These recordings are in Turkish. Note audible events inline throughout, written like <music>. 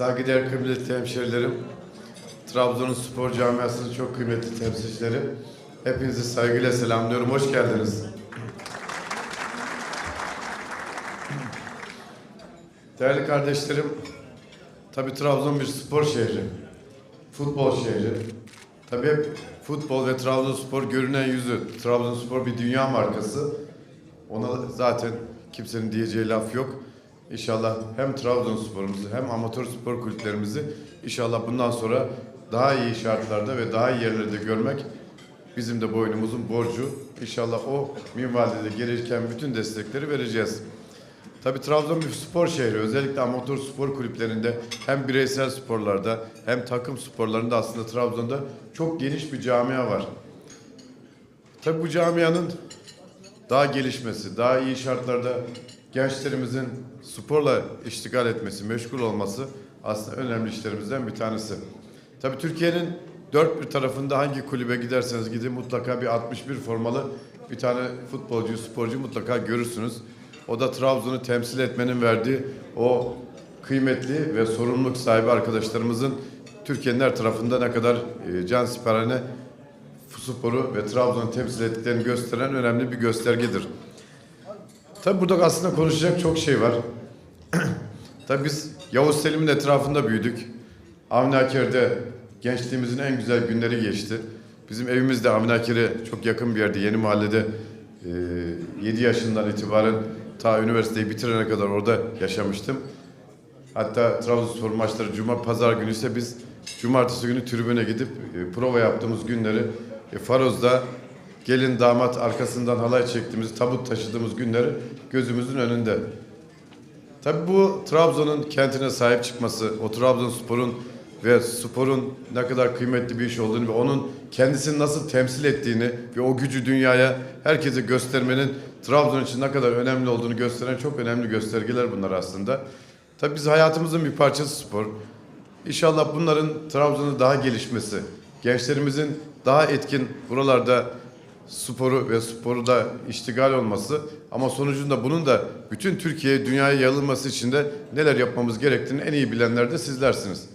Saygıdeğer kıymetli hemşerilerim, Trabzon'un spor camiasının çok kıymetli temsilcileri, hepinizi saygıyla selamlıyorum. Hoş geldiniz. Değerli kardeşlerim, tabii Trabzon bir spor şehri, futbol şehri. Tabii hep futbol ve Trabzonspor görünen yüzü. Trabzonspor bir dünya markası. Ona zaten kimsenin diyeceği laf yok. İnşallah hem Trabzonspor'umuzu hem amatör spor kulüplerimizi inşallah bundan sonra daha iyi şartlarda ve daha iyi yerlerde görmek bizim de boynumuzun borcu. İnşallah o minvalde de gelirken bütün destekleri vereceğiz. Tabii Trabzon bir spor şehri. Özellikle amatör spor kulüplerinde hem bireysel sporlarda hem takım sporlarında aslında Trabzon'da çok geniş bir camia var. Tabii bu camianın daha gelişmesi, daha iyi şartlarda gençlerimizin sporla iştigal etmesi, meşgul olması aslında önemli işlerimizden bir tanesi. Tabii Türkiye'nin dört bir tarafında hangi kulübe giderseniz gidin mutlaka bir 61 formalı bir tane futbolcu, sporcu mutlaka görürsünüz. O da Trabzon'u temsil etmenin verdiği o kıymetli ve sorumluluk sahibi arkadaşlarımızın Türkiye'nin her tarafında ne kadar e, can siperhane sporu ve Trabzon'u temsil ettiklerini gösteren önemli bir göstergedir. Tabi burada aslında konuşacak çok şey var. <clears throat> Tabi biz Yavuz Selim'in etrafında büyüdük. Avni Aker'de gençliğimizin en güzel günleri geçti. Bizim evimiz de Avni Aker'e çok yakın bir yerde, yeni mahallede e, 7 yaşından itibaren ta üniversiteyi bitirene kadar orada yaşamıştım. Hatta Trabzonspor maçları cuma pazar günü ise biz cumartesi günü tribüne gidip e, prova yaptığımız günleri e, Faroz'da gelin damat arkasından halay çektiğimiz, tabut taşıdığımız günleri gözümüzün önünde. Tabii bu Trabzon'un kentine sahip çıkması, o Trabzonspor'un ve sporun ne kadar kıymetli bir iş olduğunu ve onun kendisini nasıl temsil ettiğini ve o gücü dünyaya herkese göstermenin Trabzon için ne kadar önemli olduğunu gösteren çok önemli göstergeler bunlar aslında. Tabii biz hayatımızın bir parçası spor. İnşallah bunların Trabzon'un daha gelişmesi, gençlerimizin daha etkin buralarda sporu ve sporu da iştigal olması ama sonucunda bunun da bütün Türkiye'ye, dünyaya yayılması için de neler yapmamız gerektiğini en iyi bilenler de sizlersiniz.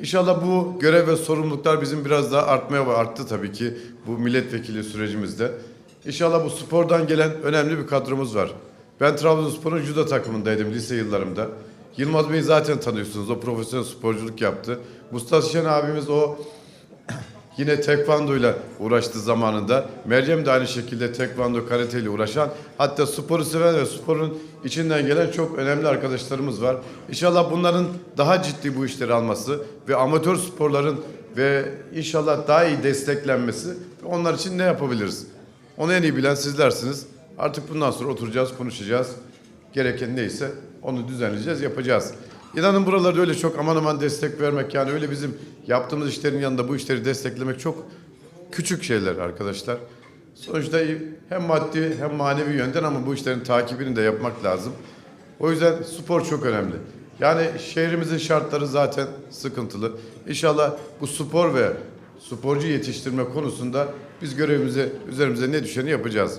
İnşallah bu görev ve sorumluluklar bizim biraz daha artmaya. Arttı tabii ki bu milletvekili sürecimizde. İnşallah bu spordan gelen önemli bir kadromuz var. Ben Trabzonspor'un judo takımındaydım lise yıllarımda. Yılmaz Bey'i zaten tanıyorsunuz. O profesyonel sporculuk yaptı. Mustafa Şen abimiz o Yine tekvando ile uğraştı zamanında. Meryem de aynı şekilde tekvando, karate ile uğraşan, hatta sporu seven ve sporun içinden gelen çok önemli arkadaşlarımız var. İnşallah bunların daha ciddi bu işleri alması ve amatör sporların ve inşallah daha iyi desteklenmesi onlar için ne yapabiliriz? Onu en iyi bilen sizlersiniz. Artık bundan sonra oturacağız, konuşacağız. Gereken neyse onu düzenleyeceğiz, yapacağız. İnanın buralarda öyle çok aman aman destek vermek yani öyle bizim yaptığımız işlerin yanında bu işleri desteklemek çok küçük şeyler arkadaşlar. Sonuçta hem maddi hem manevi yönden ama bu işlerin takibini de yapmak lazım. O yüzden spor çok önemli. Yani şehrimizin şartları zaten sıkıntılı. İnşallah bu spor ve sporcu yetiştirme konusunda biz görevimize, üzerimize ne düşeni yapacağız.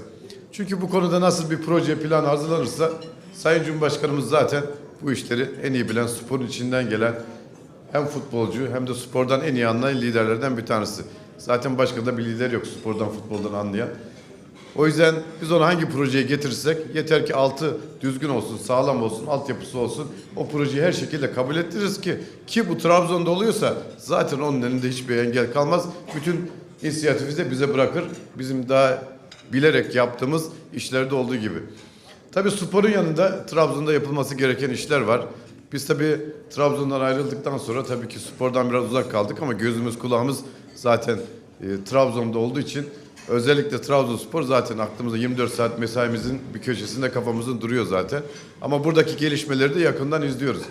Çünkü bu konuda nasıl bir proje plan hazırlanırsa Sayın Cumhurbaşkanımız zaten bu işleri en iyi bilen, sporun içinden gelen hem futbolcu hem de spordan en iyi anlayan liderlerden bir tanesi. Zaten başka da bir lider yok spordan, futboldan anlayan. O yüzden biz onu hangi projeye getirirsek yeter ki altı düzgün olsun, sağlam olsun, altyapısı olsun. O projeyi her şekilde kabul ettiririz ki ki bu Trabzon'da oluyorsa zaten onun elinde hiçbir engel kalmaz. Bütün inisiyatifi de bize bırakır. Bizim daha bilerek yaptığımız işlerde olduğu gibi. Tabii sporun yanında Trabzon'da yapılması gereken işler var. Biz tabii Trabzon'dan ayrıldıktan sonra tabii ki spordan biraz uzak kaldık ama gözümüz kulağımız zaten e, Trabzon'da olduğu için özellikle Trabzonspor zaten aklımızda 24 saat mesaimizin bir köşesinde kafamızın duruyor zaten. Ama buradaki gelişmeleri de yakından izliyoruz.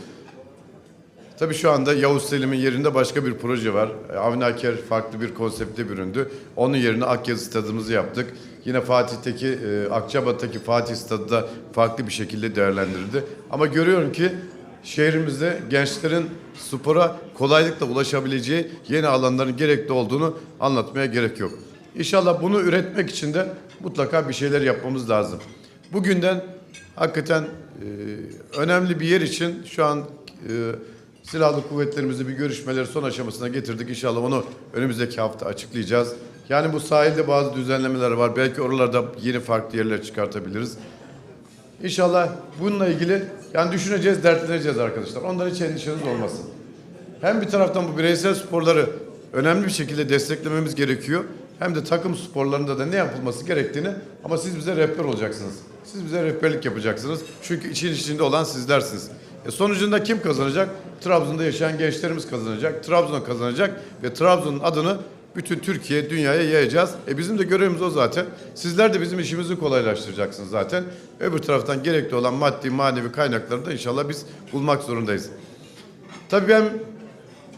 Tabii şu anda Yavuz Selim'in yerinde başka bir proje var. E, Avni Aker farklı bir konsepte büründü. Onun yerine Akyazı stadımızı yaptık. Yine Fatih'teki, e, Akçabat'taki Fatih stadı da farklı bir şekilde değerlendirildi. Ama görüyorum ki şehrimizde gençlerin spora kolaylıkla ulaşabileceği yeni alanların gerekli olduğunu anlatmaya gerek yok. İnşallah bunu üretmek için de mutlaka bir şeyler yapmamız lazım. Bugünden hakikaten e, önemli bir yer için şu an e, Silahlı kuvvetlerimizi bir görüşmeleri son aşamasına getirdik. İnşallah onu önümüzdeki hafta açıklayacağız. Yani bu sahilde bazı düzenlemeler var. Belki oralarda yeni farklı yerler çıkartabiliriz. İnşallah bununla ilgili yani düşüneceğiz, dertleneceğiz arkadaşlar. Ondan hiç endişeniz olmasın. Hem bir taraftan bu bireysel sporları önemli bir şekilde desteklememiz gerekiyor. Hem de takım sporlarında da ne yapılması gerektiğini ama siz bize rehber olacaksınız. Siz bize rehberlik yapacaksınız. Çünkü için içinde olan sizlersiniz. E sonucunda kim kazanacak? Trabzon'da yaşayan gençlerimiz kazanacak. Trabzon kazanacak ve Trabzon'un adını bütün Türkiye, dünyaya yayacağız. E bizim de görevimiz o zaten. Sizler de bizim işimizi kolaylaştıracaksınız zaten. Öbür taraftan gerekli olan maddi, manevi kaynakları da inşallah biz bulmak zorundayız. Tabii ben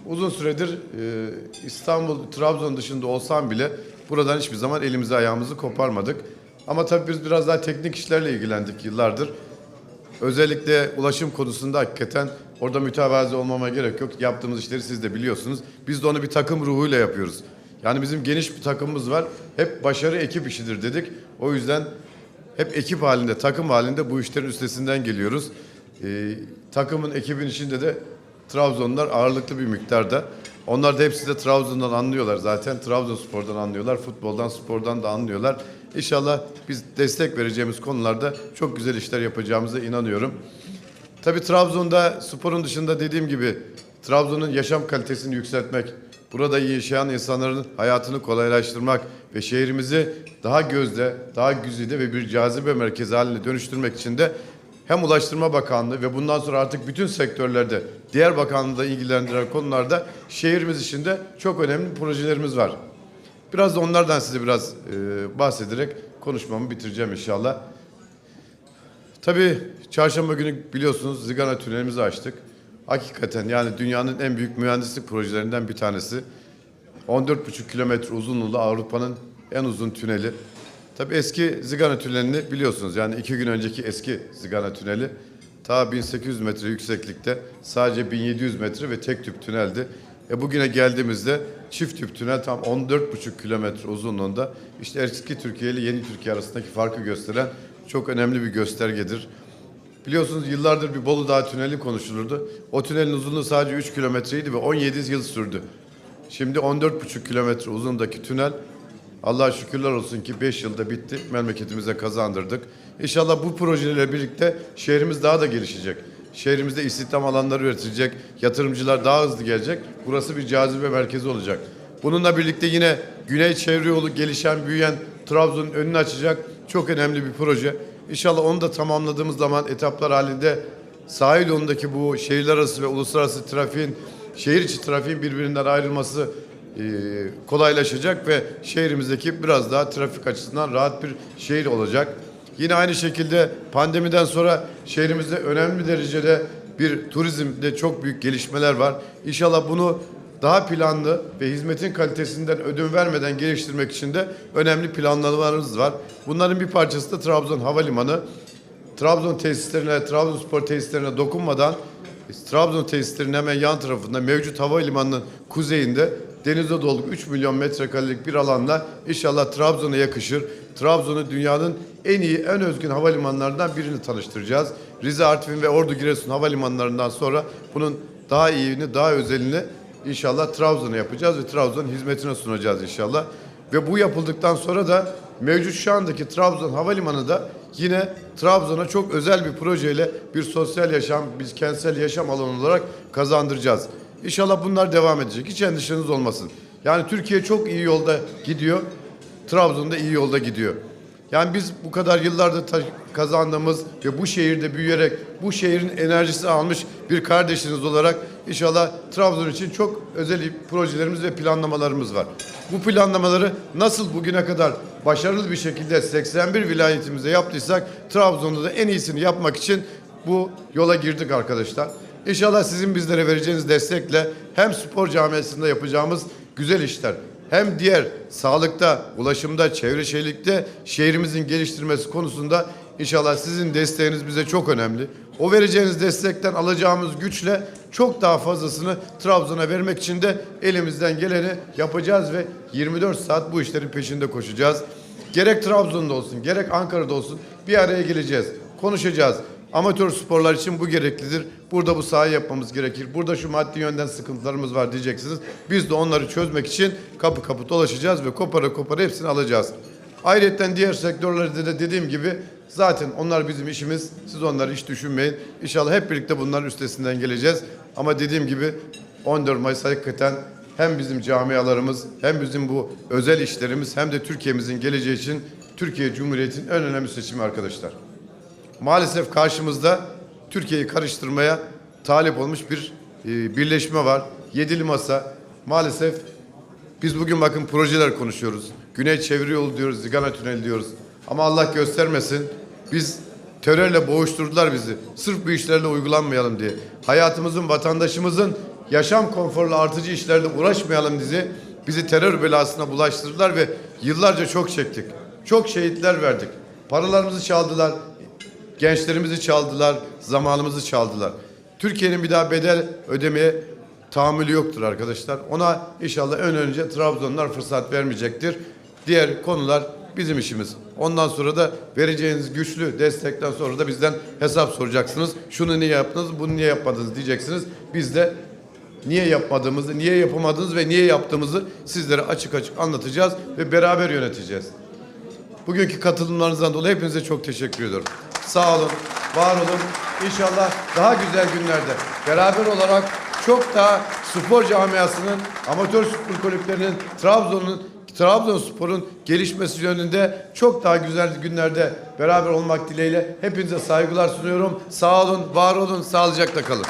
uzun süredir e, İstanbul, Trabzon dışında olsam bile buradan hiçbir zaman elimizi ayağımızı koparmadık. Ama tabii biz biraz daha teknik işlerle ilgilendik yıllardır. Özellikle ulaşım konusunda hakikaten orada mütevazi olmama gerek yok. Yaptığımız işleri siz de biliyorsunuz. Biz de onu bir takım ruhuyla yapıyoruz. Yani bizim geniş bir takımımız var. Hep başarı ekip işidir dedik. O yüzden hep ekip halinde, takım halinde bu işlerin üstesinden geliyoruz. Ee, takımın, ekibin içinde de Trabzonlar ağırlıklı bir miktarda. Onlar da hepsi de Trabzon'dan anlıyorlar zaten. Trabzonspor'dan anlıyorlar, futboldan, spordan da anlıyorlar. İnşallah biz destek vereceğimiz konularda çok güzel işler yapacağımıza inanıyorum. Tabii Trabzon'da sporun dışında dediğim gibi Trabzon'un yaşam kalitesini yükseltmek, burada yaşayan insanların hayatını kolaylaştırmak ve şehrimizi daha gözde, daha güzide ve bir cazibe merkezi haline dönüştürmek için de hem Ulaştırma Bakanlığı ve bundan sonra artık bütün sektörlerde diğer bakanlığı da ilgilendiren konularda şehrimiz içinde çok önemli projelerimiz var. Biraz da onlardan size biraz e, bahsederek konuşmamı bitireceğim inşallah. Tabii çarşamba günü biliyorsunuz Zigana tünelimizi açtık. Hakikaten yani dünyanın en büyük mühendislik projelerinden bir tanesi. 14,5 kilometre uzunluğunda Avrupa'nın en uzun tüneli. Tabii eski Zigana tünelini biliyorsunuz. Yani iki gün önceki eski Zigana tüneli ta 1800 metre yükseklikte sadece 1700 metre ve tek tüp tüneldi. E bugüne geldiğimizde çift tüp tünel tam 14,5 kilometre uzunluğunda. İşte eski Türkiye ile yeni Türkiye arasındaki farkı gösteren çok önemli bir göstergedir. Biliyorsunuz yıllardır bir Bolu Dağı tüneli konuşulurdu. O tünelin uzunluğu sadece 3 kilometreydi ve 17 yıl sürdü. Şimdi 14,5 kilometre uzundaki tünel Allah'a şükürler olsun ki 5 yılda bitti. Memleketimize kazandırdık. İnşallah bu projelerle birlikte şehrimiz daha da gelişecek. Şehrimizde istihdam alanları üretilecek. Yatırımcılar daha hızlı gelecek. Burası bir cazibe merkezi olacak. Bununla birlikte yine Güney Çevre Yolu gelişen, büyüyen Trabzon'un önünü açacak çok önemli bir proje. İnşallah onu da tamamladığımız zaman etaplar halinde sahil yolundaki bu şehirler arası ve uluslararası trafiğin, şehir içi trafiğin birbirinden ayrılması e, kolaylaşacak ve şehrimizdeki biraz daha trafik açısından rahat bir şehir olacak. Yine aynı şekilde pandemiden sonra şehrimizde önemli derecede bir turizmde çok büyük gelişmeler var. İnşallah bunu daha planlı ve hizmetin kalitesinden ödün vermeden geliştirmek için de önemli planlamalarımız var. Bunların bir parçası da Trabzon Havalimanı. Trabzon tesislerine, Trabzonspor tesislerine dokunmadan Trabzon tesislerinin hemen yan tarafında mevcut havalimanının kuzeyinde denize dolu 3 milyon metrekarelik bir alanla inşallah Trabzon'a yakışır. Trabzon'u dünyanın en iyi, en özgün havalimanlarından birini tanıştıracağız. Rize, Artvin ve Ordu Giresun havalimanlarından sonra bunun daha iyini, daha özelini inşallah Trabzon'a yapacağız ve Trabzon'un hizmetine sunacağız inşallah. Ve bu yapıldıktan sonra da mevcut şu andaki Trabzon Havalimanı da yine Trabzon'a çok özel bir projeyle bir sosyal yaşam, biz kentsel yaşam alanı olarak kazandıracağız. İnşallah bunlar devam edecek. Hiç endişeniz olmasın. Yani Türkiye çok iyi yolda gidiyor. Trabzon'da iyi yolda gidiyor. Yani biz bu kadar yıllarda kazandığımız ve bu şehirde büyüyerek bu şehrin enerjisi almış bir kardeşiniz olarak inşallah Trabzon için çok özel projelerimiz ve planlamalarımız var. Bu planlamaları nasıl bugüne kadar başarılı bir şekilde 81 vilayetimizde yaptıysak Trabzon'da da en iyisini yapmak için bu yola girdik arkadaşlar. İnşallah sizin bizlere vereceğiniz destekle hem spor camiasında yapacağımız güzel işler hem diğer sağlıkta, ulaşımda, çevre şehirlikte şehrimizin geliştirmesi konusunda inşallah sizin desteğiniz bize çok önemli. O vereceğiniz destekten alacağımız güçle çok daha fazlasını Trabzon'a vermek için de elimizden geleni yapacağız ve 24 saat bu işlerin peşinde koşacağız. Gerek Trabzon'da olsun, gerek Ankara'da olsun bir araya geleceğiz, konuşacağız. Amatör sporlar için bu gereklidir. Burada bu sahayı yapmamız gerekir. Burada şu maddi yönden sıkıntılarımız var diyeceksiniz. Biz de onları çözmek için kapı kapı dolaşacağız ve kopara kopara hepsini alacağız. Ayrıca diğer sektörlerde de dediğim gibi zaten onlar bizim işimiz. Siz onları hiç düşünmeyin. İnşallah hep birlikte bunların üstesinden geleceğiz. Ama dediğim gibi 14 Mayıs hakikaten hem bizim camialarımız hem bizim bu özel işlerimiz hem de Türkiye'mizin geleceği için Türkiye Cumhuriyeti'nin en önemli seçimi arkadaşlar. Maalesef karşımızda Türkiye'yi karıştırmaya talip olmuş bir e, birleşme var. Yedili masa maalesef biz bugün bakın projeler konuşuyoruz. Güney Çevre Yolu diyoruz, Zigana Tüneli diyoruz. Ama Allah göstermesin biz terörle boğuşturdular bizi. Sırf bu işlerle uygulanmayalım diye. Hayatımızın, vatandaşımızın yaşam konforlu artıcı işlerle uğraşmayalım diye bizi terör belasına bulaştırdılar ve yıllarca çok çektik. Çok şehitler verdik. Paralarımızı çaldılar, gençlerimizi çaldılar, zamanımızı çaldılar. Türkiye'nin bir daha bedel ödemeye tahammülü yoktur arkadaşlar. Ona inşallah ön önce Trabzonlar fırsat vermeyecektir. Diğer konular bizim işimiz. Ondan sonra da vereceğiniz güçlü destekten sonra da bizden hesap soracaksınız. Şunu niye yaptınız, bunu niye yapmadınız diyeceksiniz. Biz de niye yapmadığımızı, niye yapamadığımızı ve niye yaptığımızı sizlere açık açık anlatacağız ve beraber yöneteceğiz. Bugünkü katılımlarınızdan dolayı hepinize çok teşekkür ediyorum. Sağ olun, var olun. İnşallah daha güzel günlerde beraber olarak çok daha spor camiasının, amatör spor kulüplerinin, Trabzon'un, Trabzonspor'un gelişmesi yönünde çok daha güzel günlerde beraber olmak dileğiyle hepinize saygılar sunuyorum. Sağ olun, var olun, sağlıcakla kalın.